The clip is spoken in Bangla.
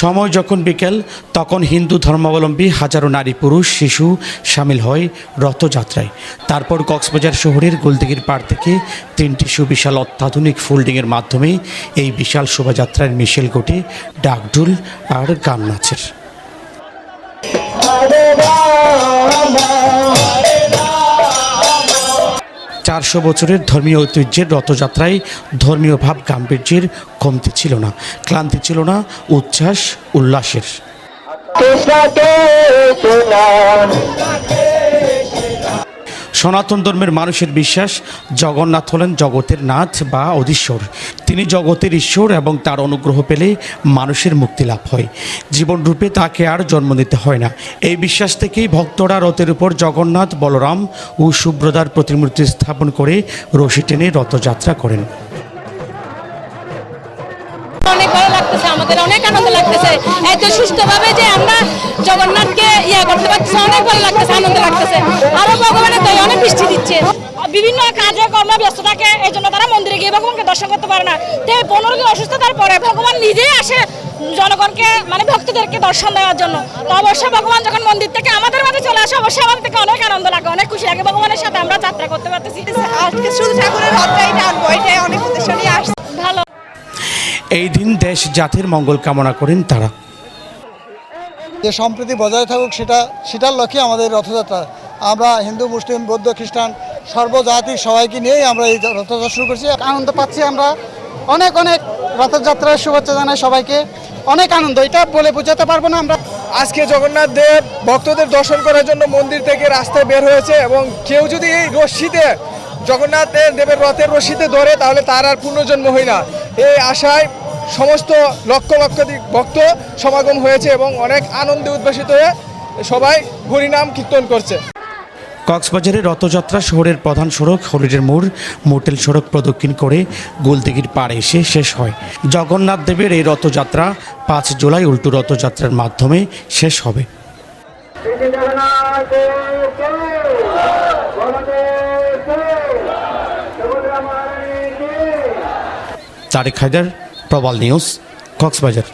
সময় যখন বিকেল, তখন হিন্দু ধর্মাবলম্বী হাজারো নারী, পুরুষ, শিশু সামিল হয় রথযাত্রায়। তারপর কক্সবাজার শহরের গোলদিঘির পাড় থেকে তিনটি সুবিশাল অত্যাধুনিক ফোল্ডিংয়ের মাধ্যমে এই বিশাল শোভাযাত্রার মিশেল ঘটে ডাকডুল আর গান নাচের। চারশো বছরের ধর্মীয় ঐতিহ্যের রথযাত্রায় ধর্মীয় ভাব গাম্ভীর্যের কমতি ছিল না, ক্লান্তি ছিল না, উচ্ছ্বাস, উল্লাসের। সনাতন ধর্মের মানুষের বিশ্বাস, জগন্নাথ হলেন জগতের নাথ বা অধীশ্বর। তিনি জগতের ঈশ্বর এবং তার অনুগ্রহ পেলে মানুষের মুক্তি লাভ হয়। জীবনরূপে তাকে আর জন্ম নিতে হয় না। এই বিশ্বাস থেকেই ভক্তরা রথের উপর জগন্নাথ, বলরাম ও সুব্রদার প্রতিমূর্তি স্থাপন করে রশি টেনে রথযাত্রা করেন। অনেক ভালো লাগতেছে, আমাদের অনেক আনন্দ লাগতেছে। এত সুস্থভাবে যে আমরা জগন্নাথকে ইয়ে করতে পারতেছি অনেক ভালো লাগতেছে, আনন্দ লাগতেছে। বিভিন্ন কাজে কর্ম ব্যস্ত থাকে এই জন্য তারা মন্দিরে গিয়ে ভগবানকে দর্শন করতে পারে না। তো এই পনেরো দিন অসুস্থতার পরে ভগবান নিজেই আসে জনগণকে মানে ভক্তদেরকে দর্শন দেওয়ার জন্য। তো অবশ্যই ভগবান যখন মন্দির থেকে আমাদের মাঝে চলে আসে অবশ্যই আমাদের থেকে অনেক আনন্দ লাগে অনেক খুশি লাগে। ভগবানের সাথে আমরা যাত্রা করতে পারতেছি। আজকে শুধু ঠাকুরের রথটাই টানবো এটাই অনেক উদ্দেশ্য নিয়ে আসছি। ভালো। এই দিন দেশ জাতির মঙ্গল কামনা করেন তারা। যে সম্প্রীতি বজায় থাকুক সেটা সেটার লক্ষ্যে আমাদের রথযাত্রা। আমরা হিন্দু মুসলিম বৌদ্ধ খ্রিস্টান সর্বজাতির সবাইকে নিয়েই আমরা এই রথযাত্রা শুরু করছি। আনন্দ পাচ্ছি আমরা। অনেক অনেক রথযাত্রার শুভেচ্ছা জানাই সবাইকে। অনেক আনন্দ, এটা বলে বোঝাতে পারব না আমরা। আজকে জগন্নাথ দেব ভক্তদের দর্শন করার জন্য মন্দির থেকে রাস্তায় বের হয়েছে এবং কেউ যদি এই রশ্মিতে, জগন্নাথ দেবের রথের রশ্মিতে ধরে, তাহলে তার আর পুনর্জন্ম হয় না। এই আশায় সমস্ত লক্ষ লক্ষ ভক্ত সমাগম হয়েছে এবং অনেক আনন্দে উদ্ভাসিত হয়ে সবাই হরিনাম কীর্তন করছে। কক্সবাজারের রথযাত্রা শহরের প্রধান সড়ক হলিডের মোড়। মোটেল সড়ক প্রদক্ষিণ করে গোলদিঘির পাড়ে এসে শেষ হয়। জগন্নাথ দেবের এই রথযাত্রা পাঁচ জুলাই উল্টো রথযাত্রার মাধ্যমে শেষ হবে। তারেক হায়দার, প্রবাল নিউজ, কক্সবাজার।